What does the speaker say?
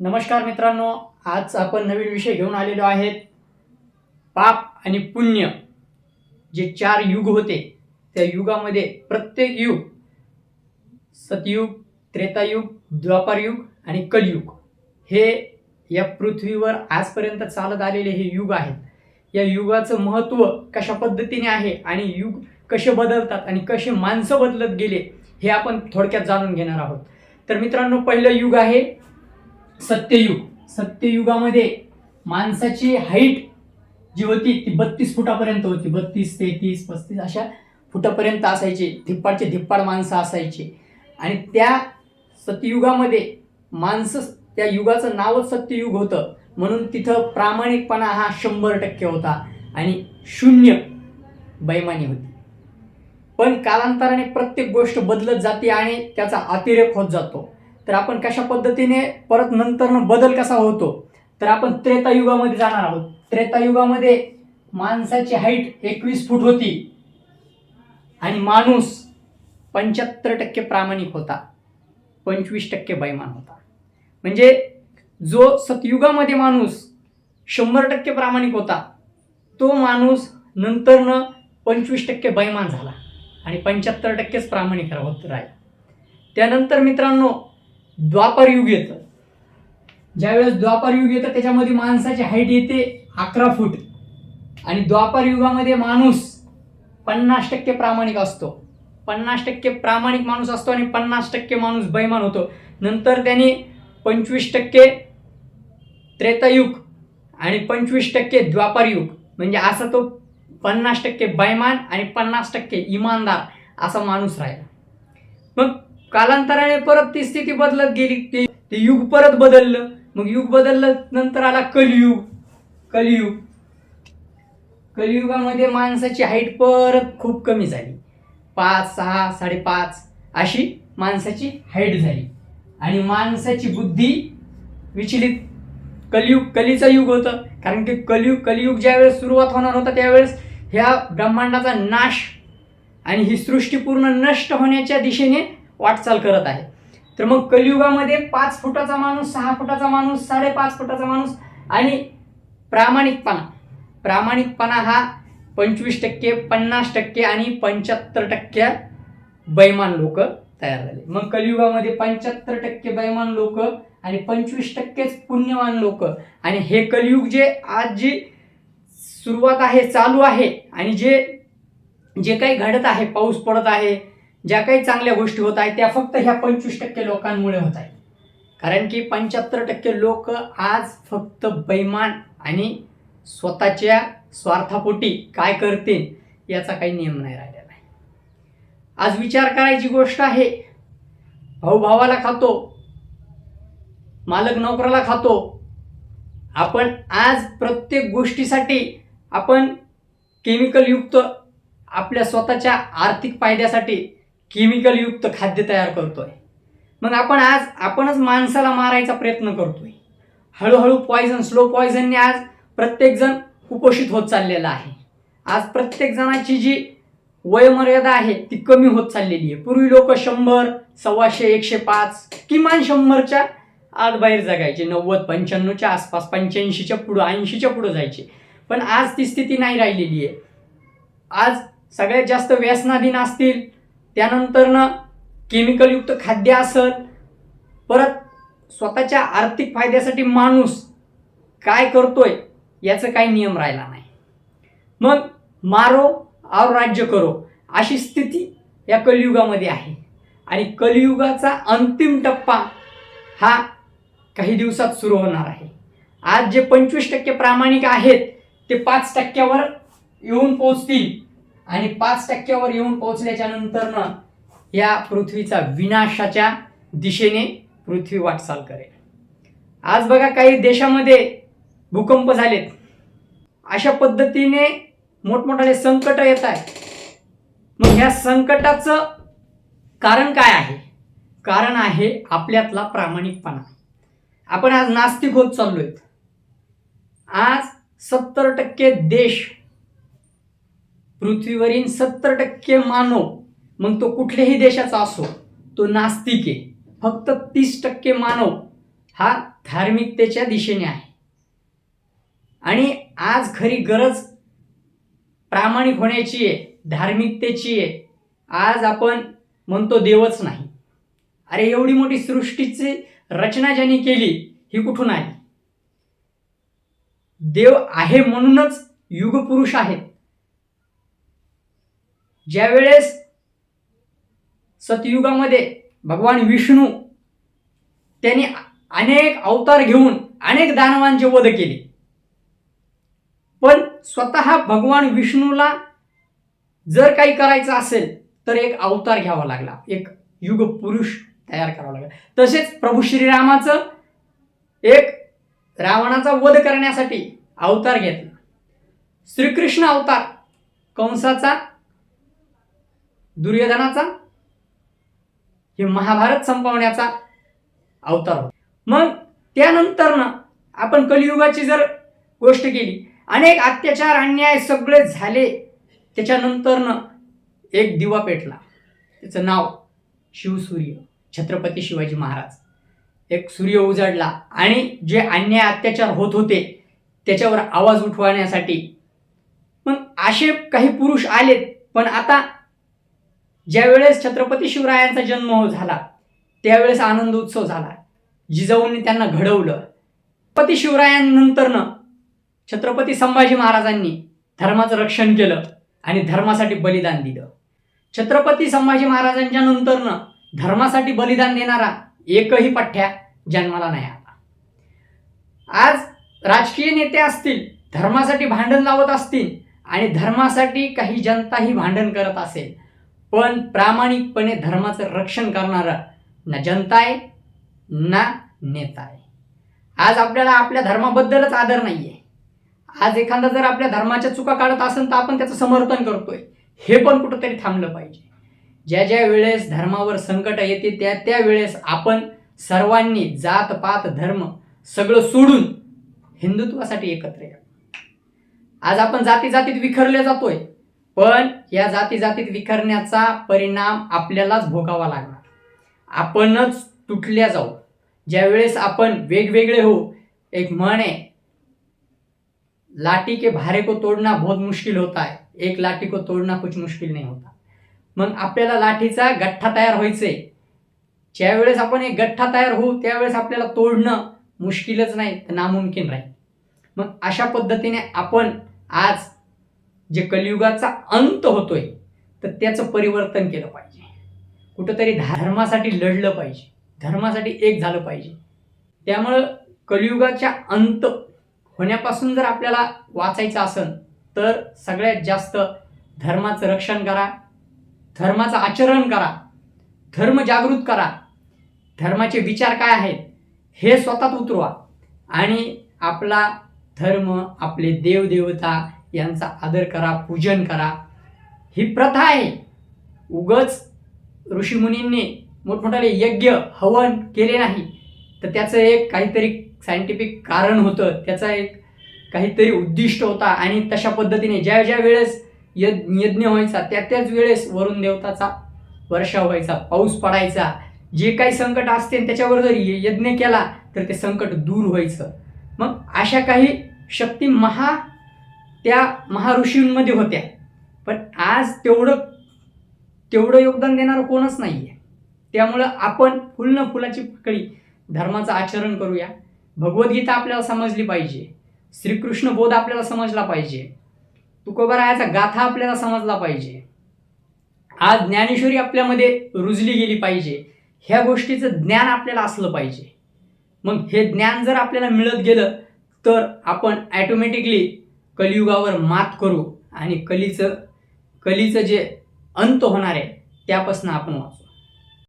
नमस्कार मित्रांनो आज आपण नवीन विषय घेऊन आलेलो आहेत. पाप आणि पुण्य जे चार युग होते त्या युगामध्ये प्रत्येक युग सतयुग त्रेतायुग द्वापारयुग आणि कलयुग हे या पृथ्वीवर आजपर्यंत चालत आलेले हे युग आहेत. या युगाचं महत्त्व कशा पद्धतीने आहे आणि युग कसे बदलतात आणि कसे माणसं बदलत गेले हे आपण थोडक्यात जाणून घेणार आहोत. तर मित्रांनो पहिलं युग आहे सत्ययुग. सत्ययुगामध्ये माणसाची हाईट जी होती ती बत्तीस फुटापर्यंत होती. बत्तीस तेहतीस पस्तीस अशा फुटापर्यंत असायची. धिप्पाडचे धिप्पाड माणसं असायची. आणि त्या सत्ययुगामध्ये माणसं त्या युगाचं नावच सत्ययुग होतं. म्हणून तिथं प्रामाणिकपणा हा शंभर टक्के होता आणि शून्य बैमानी होती. पण कालांतराने प्रत्येक गोष्ट बदलत जाते आणि त्याचा अतिरेक होत जातो. तर आपण कशा पद्धतीने परत नंतरनं बदल कसा होतो? तर आपण त्रेतायुगामध्ये जाणार आहोत. त्रेतायुगामध्ये माणसाची हाईट एकवीस फूट होती. आणि माणूस पंच्याहत्तर टक्के प्रामाणिक होता. पंचवीस टक्के बैमान होता. म्हणजे जो सतयुगामध्ये माणूस शंभर टक्के प्रामाणिक होता तो माणूस नंतरनं पंचवीस टक्के बैमान झाला आणि पंच्याहत्तर टक्केच प्रामाणिक होत राहील. त्यानंतर मित्रांनो द्वापार युग येतं. ज्यावेळेस द्वापार युग येतं त्याच्यामध्ये माणसाची हाईट येते अकरा फूट. आणि द्वापार युगामध्ये माणूस पन्नास टक्के प्रामाणिक असतो. पन्नास टक्के प्रामाणिक माणूस असतो आणि पन्नास टक्के माणूस बैमान होतो. नंतर त्याने पंचवीस टक्के त्रेतायुग आणि पंचवीस टक्के द्वापर युग. म्हणजे असा तो पन्नास टक्के बैमान आणि पन्नास टक्के इमानदार असा माणूस राहिला. मग कालांतराने परत ती स्थिती बदलत गेली. ते ते युग परत बदललं. मग युग बदललं नंतर आला कलियुग. कलियुग. कलियुगामध्ये माणसाची हाईट परत खूप कमी झाली. पाच सहा साडेपाच अशी माणसाची हाईट झाली. आणि माणसाची बुद्धी विचलित. कलियुग कलीचं युग होतं. कारण की कलियुग कलियुग ज्यावेळेस सुरुवात होणार होता त्यावेळेस ह्या ब्रह्मांडाचा नाश आणि ही सृष्टी पूर्ण नष्ट होण्याच्या दिशेने वाटचाल करत आहे. तर मग कलियुगामध्ये पाच फुटाचा माणूस सहा फुटाचा माणूस साडेपाच फुटाचा माणूस आणि प्रामाणिकपणा. प्रामाणिकपणा हा पंचवीस टक्के पन्नास टक्के आणि पंच्याहत्तर टक्क्या बैमान लोक तयार झाले. मग कलियुगामध्ये पंच्याहत्तर टक्के बैमान लोक आणि पंचवीस टक्केच पुण्यवान लोक. आणि हे कलियुग जे आज जी सुरुवात आहे चालू आहे आणि जे जे काही घडत आहे पाऊस पडत आहे ज्या काही चांगल्या गोष्टी होत आहेत त्या फक्त ह्या पंचवीस टक्के लोकांमुळे होत आहेत. कारण की पंच्याहत्तर टक्के लोक आज फक्त बैमान आणि स्वतःच्या स्वार्थापोटी काय करतील याचा काही नियम नाही राहिलेला आहे. आज विचार करायची गोष्ट आहे. भाऊ भावाला खातो. मालक नोकराला खातो. आपण आज प्रत्येक गोष्टीसाठी आपण केमिकलयुक्त आपल्या स्वतःच्या आर्थिक फायद्यासाठी केमिकलयुक्त खाद्य तयार करतोय. मग आपण आज आपणच माणसाला मारायचा प्रयत्न करतोय. हळूहळू पॉयझन स्लो पॉयझनने आज प्रत्येकजण कुपोषित होत चाललेला आहे. आज प्रत्येक जणाची जी वयमर्यादा आहे ती कमी होत चाललेली आहे. पूर्वी लोक शंभर सव्वाशे एकशे पाच किमान शंभरच्या आत बाहेर जगायचे. नव्वद पंच्याण्णवच्या आसपास पंच्याऐंशीच्या पुढं ऐंशीच्या पुढं जायचे. पण आज ती स्थिती नाही राहिलेली आहे. आज सगळ्यात जास्त व्यसनाधीन असतील त्यानंतरनं केमिकलयुक्त खाद्य असल परत स्वतःच्या आर्थिक फायद्यासाठी माणूस काय करतोय याचं काही नियम राहिला नाही. मग मारो और राज्य करो अशी स्थिती या कलियुगामध्ये आहे. आणि कलियुगाचा अंतिम टप्पा हा काही दिवसात सुरू होणार आहे. आज जे पंचवीस टक्के प्रामाणिक आहेत ते पाच टक्क्यावर येऊन पोचतील आणि पाच टक्क्यावर येऊन पोहोचल्याच्या नंतरनं या पृथ्वीचा विनाशाच्या दिशेने पृथ्वी वाटचाल करेल. आज बघा काही देशामध्ये भूकंप झालेत. अशा पद्धतीने मोठमोठाले संकट येत आहेत. मग ह्या संकटाचं कारण काय आहे? कारण आहे आपल्यातला प्रामाणिकपणा. आपण आज नास्तिक होत चाललोय आज सत्तर टक्के देश पृथ्वीवरील सत्तर टक्के मानव मग तो कुठल्याही देशाचा असो तो नास्तिक आहे. फक्त तीस टक्के मानव हा धार्मिकतेच्या दिशेने आहे. आणि आज खरी गरज प्रामाणिक होण्याची आहे धार्मिकतेची आहे. आज आपण म्हणतो देवच नाही. अरे एवढी मोठी सृष्टीची रचना ज्यांनी केली ही कुठून आली? देव आहे म्हणूनच युगपुरुष आहेत. ज्यावेळेस सतयुगामध्ये भगवान विष्णू त्यांनी अनेक अवतार घेऊन अनेक दानवांचे वध केले. पण स्वतः भगवान विष्णूला जर काही करायचं असेल तर एक अवतार घ्यावा लागला. एक युग पुरुष तयार करावा लागला. तसेच प्रभू श्रीरामाचं एक रावणाचा वध करण्यासाठी अवतार घेतला. श्रीकृष्ण अवतार कंसाचा दुर्योधनाचा हे महाभारत संपवण्याचा अवतार होता. मग त्यानंतर ना आपण कलियुगाची जर गोष्ट केली अनेक अत्याचार अन्याय सगळे झाले त्याच्यानंतरनं एक दिवा पेटला. त्याचं नाव शिवसूर्य छत्रपती शिवाजी महाराज. एक सूर्य उजाडला आणि जे अन्याय अत्याचार होत होते त्याच्यावर आवाज उठवण्यासाठी. मग असे काही पुरुष आलेत पण आता ज्यावेळेस छत्रपती शिवरायांचा जन्म झाला त्यावेळेस आनंद उत्सव झाला. जिजाऊंनी त्यांना घडवलं. पती शिवरायांनंतरनं छत्रपती संभाजी महाराजांनी धर्माचं रक्षण केलं आणि धर्मासाठी बलिदान दिलं. छत्रपती संभाजी महाराजांच्या नंतरनं धर्मासाठी बलिदान देणारा एकही पठ्ठ्या जन्माला नाही आला. आज राजकीय नेते असतील धर्मासाठी भांडण लावत असतील आणि धर्मासाठी काही जनताही भांडण करत असेल पण प्रामाणिकपणे धर्माचं रक्षण करणारा ना जनता आहे ना नेता आहे आज आपल्याला आपल्या धर्माबद्दलच आदर नाही आहे आज एखादा जर आपल्या धर्माच्या चुका काढत असेल तर आपण त्याचं समर्थन करतोय. हे पण कुठंतरी थांबलं पाहिजे. ज्या ज्या वेळेस धर्मावर संकट येते त्या त्या वेळेस आपण सर्वांनी जात पात धर्म सगळं सोडून हिंदुत्वासाठी एकत्र या आज आपण जाती जातीत विखरले जातोय. पण या जाती जातीत विखरण्याचा परिणाम आपल्यालाच भोगावा लागणार. आपणच तुटल्या जाऊ. ज्यावेळेस आपण वेगवेगळे हो एक म्हण आहे लाठी के भारे को तोडना बहुत मुश्किल होता है. एक लाठी को तोडना कुछ मुश्किल नाही होता. मग आपल्याला लाठीचा गठ्ठा तयार व्हायचे ज्यावेळेस आपण एक गठ्ठा तयार होऊ त्यावेळेस आपल्याला तोडणं मुश्किलच नाही तर नामुमकिन राहील. मग अशा पद्धतीने आपण आज जे कलियुगाचा अंत होतोय तर त्याचं परिवर्तन केलं पाहिजे. कुठंतरी धर्मासाठी लढलं पाहिजे धर्मासाठी एक झालं पाहिजे. त्यामुळं कलियुगाच्या अंत होण्यापासून जर आपल्याला वाचायचं असेल तर सगळ्यात जास्त धर्माचं रक्षण करा धर्माचं आचरण करा धर्म जागृत करा. धर्माचे विचार काय आहेत हे स्वतःत उतरवा. आणि आपला धर्म आपले देवदेवता यांचा आदर करा पूजन करा. ही प्रथा आहे. उगच ऋषीमुनींनी मोठमोठाले यज्ञ हवन केले नाही. तर त्याचं एक काहीतरी सायंटिफिक कारण होतं. त्याचा एक काहीतरी उद्दिष्ट होता आणि तशा पद्धतीने ज्या ज्या वेळेस यज्ञ यज्ञ व्हायचा त्या त्याच वेळेस वरुण देवताचा वर्षा व्हायचा पाऊस पडायचा. जे काही संकट असते त्याच्यावर जर यज्ञ केला तर ते संकट दूर व्हायचं. मग अशा काही शक्ती महा त्या महाऋषींमध्ये होत्या. पण आज तेवढं तेवढं योगदान देणारं कोणच नाही आहे त्यामुळं आपण फुल न फुलाची पकडी धर्माचं आचरण करूया. भगवद्गीता आपल्याला समजली पाहिजे. श्रीकृष्ण बोध आपल्याला समजला पाहिजे. तुकोबारायाचा गाथा आपल्याला समजला पाहिजे. आज ज्ञानेश्वरी आपल्यामध्ये रुजली गेली पाहिजे. ह्या गोष्टीचं ज्ञान आपल्याला असलं पाहिजे. मग हे ज्ञान जर आपल्याला मिळत गेलं तर आपण ॲटोमॅटिकली कलियुगावर मात करू आणि कलीचं कलीचं जे अंत होणार आहे त्यापासून आपण वाचू.